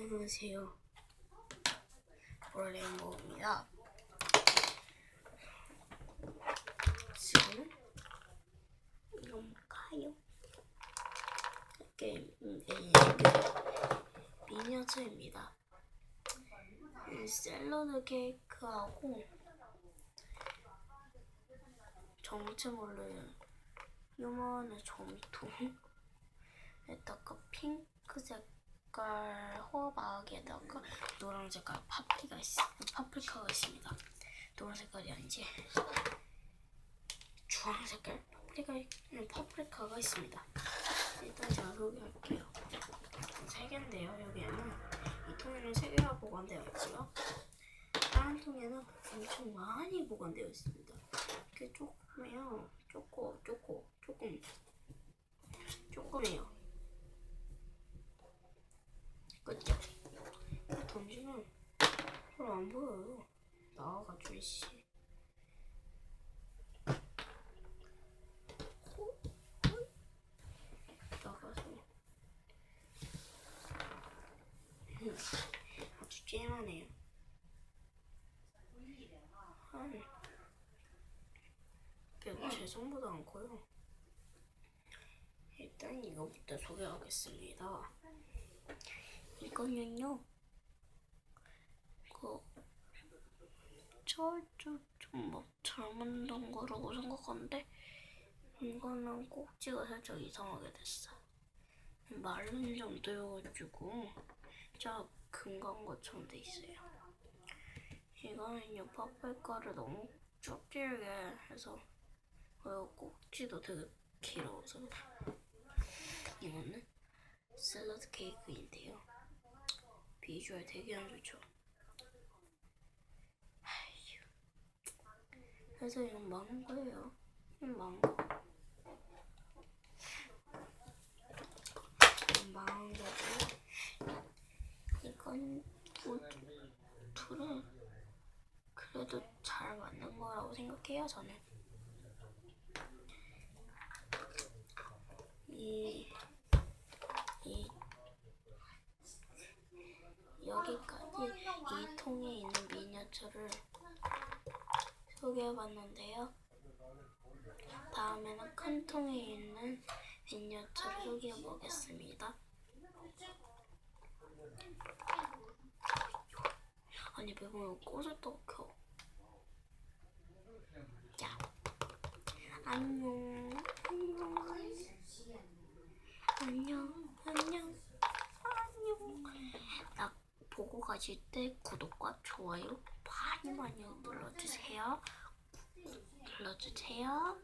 안녕하세요. 볼레인보입니다. 지금 뭘까요? 게임 음, 미니어처입니다. 이 샐러드 케이크하고 정체 모르는 요만한 점토에다가 핑크 색 깔 호박에다가 노란 색깔 파프리가 있, 파프리카가 있습니다. 노란 색깔이 아니지 주황 색깔 파프리카 음, 파프리카가 있습니다. 일단 제가 소개할게요. 세 개인데요. 여기에는 이 통에는 세 개가 보관되어 있고요. 다른 통에는 엄청 많이 보관되어 있습니다. 이렇게 조금이요. 조금, 조금, 조금, 조금이요. 그죠? 던지는 별로 안 보여요. 나와가지고 씨. 호- 호이. 나가서 음, 아주 쨍하네요. 한 그제 손보다 안 커요. 일단 이거부터 소개하겠습니다. 이거는요, 그, 저쪽 좀막 잘못된 거라고 생각하는데, 이거는 꼭지가 살짝 이상하게 됐어. 마른 정도여가지고, 자, 금간 것처럼 돼 있어요. 이거는요, 파프리카를 너무 좁질게 해서, 어, 꼭지도 되게 길어서. 이거는 샐러드 케이크인데요. 비주얼 되게 안 좋죠. 아휴. 그래서 이건 망한 거예요. 이건 망한 망한 거고. 이건 뭐, 둘은 그래도 잘 맞는 거라고 생각해요, 저는. 이, 이, 여기까지 이 통에 있는 미니어처를 소개해봤는데요. 다음에는 큰 통에 있는 미니어처를 소개해보겠습니다. 아니, 매번 꽃을 또 켜. 자, 안녕, 안녕. 안녕, 안녕, 안녕. 나 보고 가실 때 구독과 좋아요 많이 눌러주세요. 눌러주세요.